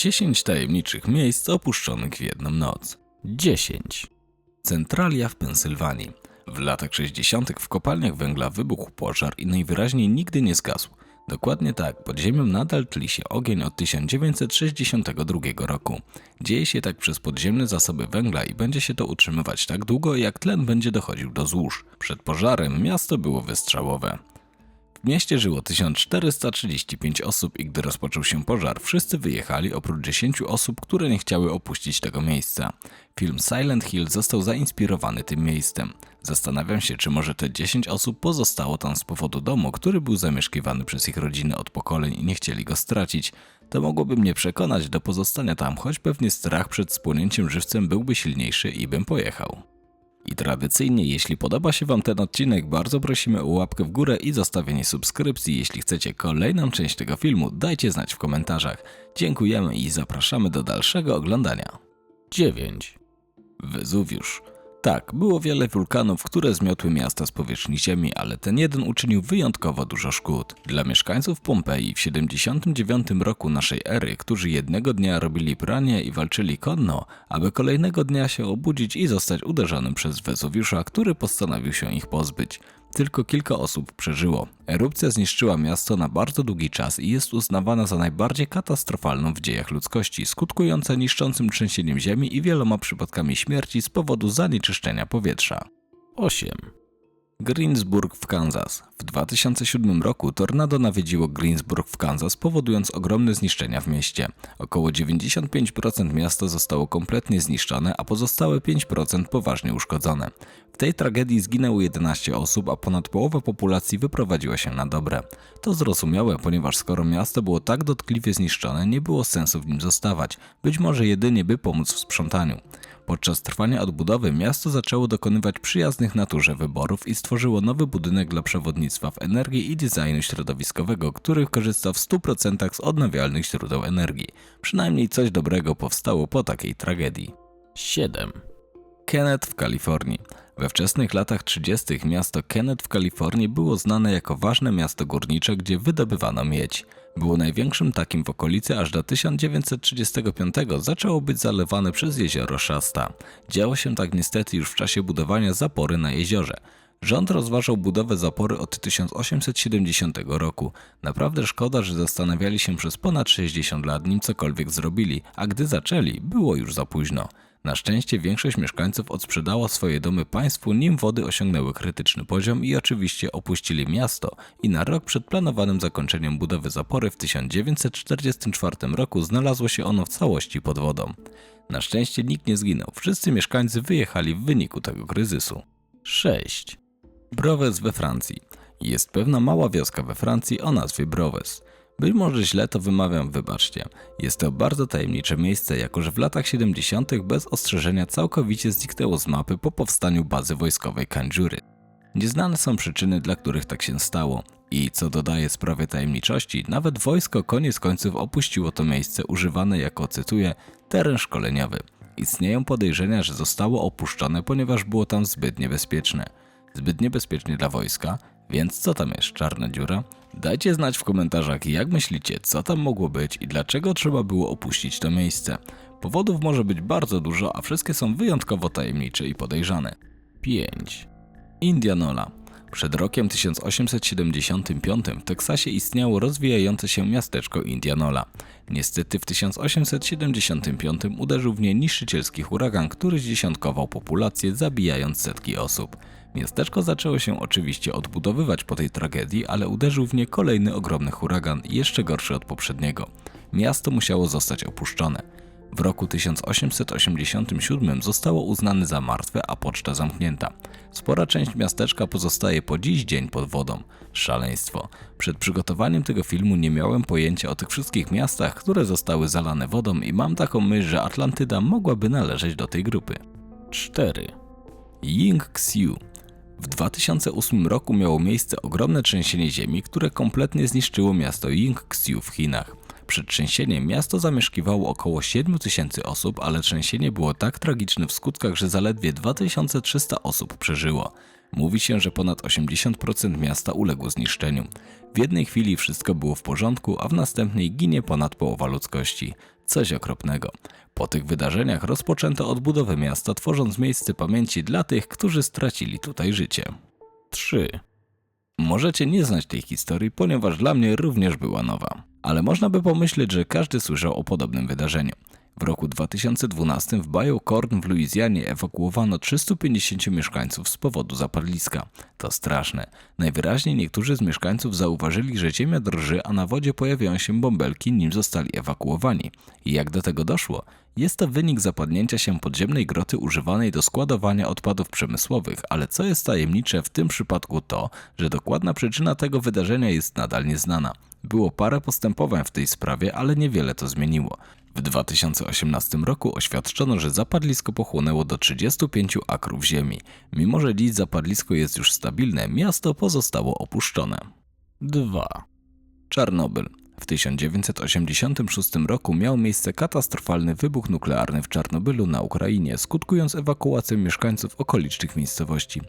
10 tajemniczych miejsc opuszczonych w jedną noc. 10. Centralia w Pensylwanii. W latach 60. w kopalniach węgla wybuchł pożar i najwyraźniej nigdy nie zgasł. Dokładnie tak, pod ziemią nadal tli się ogień od 1962 roku. Dzieje się tak przez podziemne zasoby węgla i będzie się to utrzymywać tak długo, jak tlen będzie dochodził do złóż. Przed pożarem miasto było wystrzałowe. W mieście żyło 1435 osób i gdy rozpoczął się pożar, wszyscy wyjechali oprócz 10 osób, które nie chciały opuścić tego miejsca. Film Silent Hill został zainspirowany tym miejscem. Zastanawiam się, czy może te 10 osób pozostało tam z powodu domu, który był zamieszkiwany przez ich rodziny od pokoleń i nie chcieli go stracić. To mogłoby mnie przekonać do pozostania tam, choć pewnie strach przed spłonięciem żywcem byłby silniejszy i bym pojechał. I tradycyjnie, jeśli podoba się Wam ten odcinek, bardzo prosimy o łapkę w górę i zostawienie subskrypcji. Jeśli chcecie kolejną część tego filmu, dajcie znać w komentarzach. Dziękujemy i zapraszamy do dalszego oglądania. 9. Wezuwiusz. Tak, było wiele wulkanów, które zmiotły miasta z powierzchni Ziemi, ale ten jeden uczynił wyjątkowo dużo szkód. Dla mieszkańców Pompeji w 79 roku naszej ery, którzy jednego dnia robili pranie i walczyli konno, aby kolejnego dnia się obudzić i zostać uderzonym przez Wezuwiusza, który postanowił się ich pozbyć. Tylko kilka osób przeżyło. Erupcja zniszczyła miasto na bardzo długi czas i jest uznawana za najbardziej katastrofalną w dziejach ludzkości, skutkująca niszczącym trzęsieniem ziemi i wieloma przypadkami śmierci z powodu zanieczyszczenia powietrza. 8. Greensburg w Kansas. W 2007 roku tornado nawiedziło Greensburg w Kansas, powodując ogromne zniszczenia w mieście. Około 95% miasta zostało kompletnie zniszczone, a pozostałe 5% poważnie uszkodzone. W tej tragedii zginęło 11 osób, a ponad połowa populacji wyprowadziła się na dobre. To zrozumiałe, ponieważ skoro miasto było tak dotkliwie zniszczone, nie było sensu w nim zostawać, być może jedynie by pomóc w sprzątaniu. Podczas trwania odbudowy miasto zaczęło dokonywać przyjaznych naturze wyborów i stworzyło nowy budynek dla przewodnictwa w energii i designu środowiskowego, który korzysta w 100% z odnawialnych źródeł energii. Przynajmniej coś dobrego powstało po takiej tragedii. 7. Kenneth w Kalifornii. We wczesnych latach 30. miasto Kenneth w Kalifornii było znane jako ważne miasto górnicze, gdzie wydobywano miedź. Było największym takim w okolicy, aż do 1935 zaczęło być zalewane przez jezioro Shasta. Działo się tak niestety już w czasie budowania zapory na jeziorze. Rząd rozważał budowę zapory od 1870 roku. Naprawdę szkoda, że zastanawiali się przez ponad 60 lat, nim cokolwiek zrobili, a gdy zaczęli, było już za późno. Na szczęście większość mieszkańców odsprzedało swoje domy państwu, nim wody osiągnęły krytyczny poziom i oczywiście opuścili miasto i na rok przed planowanym zakończeniem budowy zapory w 1944 roku znalazło się ono w całości pod wodą. Na szczęście nikt nie zginął, wszyscy mieszkańcy wyjechali w wyniku tego kryzysu. 6. Browes we Francji. Jest pewna mała wioska we Francji o nazwie Browes. Być może źle to wymawiam, wybaczcie. Jest to bardzo tajemnicze miejsce, jako że w latach 70. bez ostrzeżenia całkowicie zniknęło z mapy po powstaniu bazy wojskowej Kanjury. Nieznane są przyczyny, dla których tak się stało. I co dodaje sprawie tajemniczości, nawet wojsko koniec końców opuściło to miejsce używane jako, cytuję, teren szkoleniowy. Istnieją podejrzenia, że zostało opuszczone, ponieważ było tam zbyt niebezpieczne. Zbyt niebezpiecznie dla wojska, więc co tam jest czarna dziura? Dajcie znać w komentarzach, jak myślicie, co tam mogło być i dlaczego trzeba było opuścić to miejsce. Powodów może być bardzo dużo, a wszystkie są wyjątkowo tajemnicze i podejrzane. 5. Indianola. Przed rokiem 1875 w Teksasie istniało rozwijające się miasteczko Indianola. Niestety w 1875 uderzył w nie niszczycielski huragan, który zdziesiątkował populację, zabijając setki osób. Miasteczko zaczęło się oczywiście odbudowywać po tej tragedii, ale uderzył w nie kolejny ogromny huragan, jeszcze gorszy od poprzedniego. Miasto musiało zostać opuszczone. W roku 1887 zostało uznane za martwe, a poczta zamknięta. Spora część miasteczka pozostaje po dziś dzień pod wodą. Szaleństwo. Przed przygotowaniem tego filmu nie miałem pojęcia o tych wszystkich miastach, które zostały zalane wodą i mam taką myśl, że Atlantyda mogłaby należeć do tej grupy. 4. Yingxiu w 2008 roku miało miejsce ogromne trzęsienie ziemi, które kompletnie zniszczyło miasto Yingxiu w Chinach. Przed trzęsieniem miasto zamieszkiwało około 7 tysięcy osób, ale trzęsienie było tak tragiczne w skutkach, że zaledwie 2300 osób przeżyło. Mówi się, że ponad 80% miasta uległo zniszczeniu. W jednej chwili wszystko było w porządku, a w następnej ginie ponad połowa ludzkości. Coś okropnego. Po tych wydarzeniach rozpoczęto odbudowę miasta, tworząc miejsce pamięci dla tych, którzy stracili tutaj życie. 3. Możecie nie znać tej historii, ponieważ dla mnie również była nowa. Ale można by pomyśleć, że każdy słyszał o podobnym wydarzeniu. W roku 2012 w Bayou Corn w Luizjanie ewakuowano 350 mieszkańców z powodu zapadliska. To straszne. Najwyraźniej niektórzy z mieszkańców zauważyli, że ziemia drży, a na wodzie pojawiają się bąbelki, nim zostali ewakuowani. I jak do tego doszło? Jest to wynik zapadnięcia się podziemnej groty używanej do składowania odpadów przemysłowych, ale co jest tajemnicze w tym przypadku to, że dokładna przyczyna tego wydarzenia jest nadal nieznana. Było parę postępowań w tej sprawie, ale niewiele to zmieniło. W 2018 roku oświadczono, że zapadlisko pochłonęło do 35 akrów ziemi. Mimo, że dziś zapadlisko jest już stabilne, miasto pozostało opuszczone. 2. Czarnobyl. W 1986 roku miał miejsce katastrofalny wybuch nuklearny w Czarnobylu na Ukrainie, skutkując ewakuacją mieszkańców okolicznych miejscowości.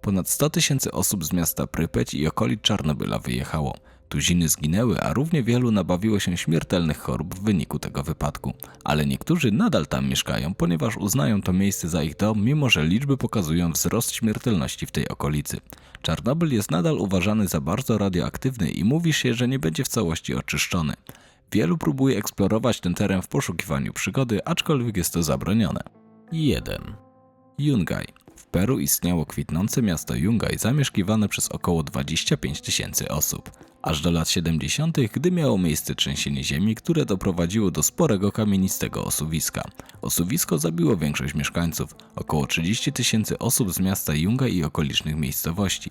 Ponad 100 tysięcy osób z miasta Prypeć i okolic Czarnobyla wyjechało. Tuziny zginęły, a równie wielu nabawiło się śmiertelnych chorób w wyniku tego wypadku. Ale niektórzy nadal tam mieszkają, ponieważ uznają to miejsce za ich dom, mimo że liczby pokazują wzrost śmiertelności w tej okolicy. Czarnobyl jest nadal uważany za bardzo radioaktywny i mówi się, że nie będzie w całości oczyszczony. Wielu próbuje eksplorować ten teren w poszukiwaniu przygody, aczkolwiek jest to zabronione. 1. Yungay. W Peru istniało kwitnące miasto Yungay zamieszkiwane przez około 25 tysięcy osób. Aż do lat 70., gdy miało miejsce trzęsienie ziemi, które doprowadziło do sporego kamienistego osuwiska. Osuwisko zabiło większość mieszkańców, około 30 tysięcy osób z miasta Yungay i okolicznych miejscowości.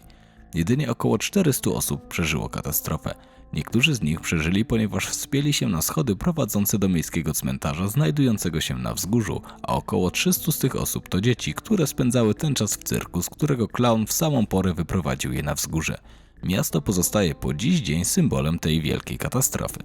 Jedynie około 400 osób przeżyło katastrofę. Niektórzy z nich przeżyli, ponieważ wspięli się na schody prowadzące do miejskiego cmentarza znajdującego się na wzgórzu, a około 300 z tych osób to dzieci, które spędzały ten czas w cyrku, z którego klaun w samą porę wyprowadził je na wzgórze. Miasto pozostaje po dziś dzień symbolem tej wielkiej katastrofy.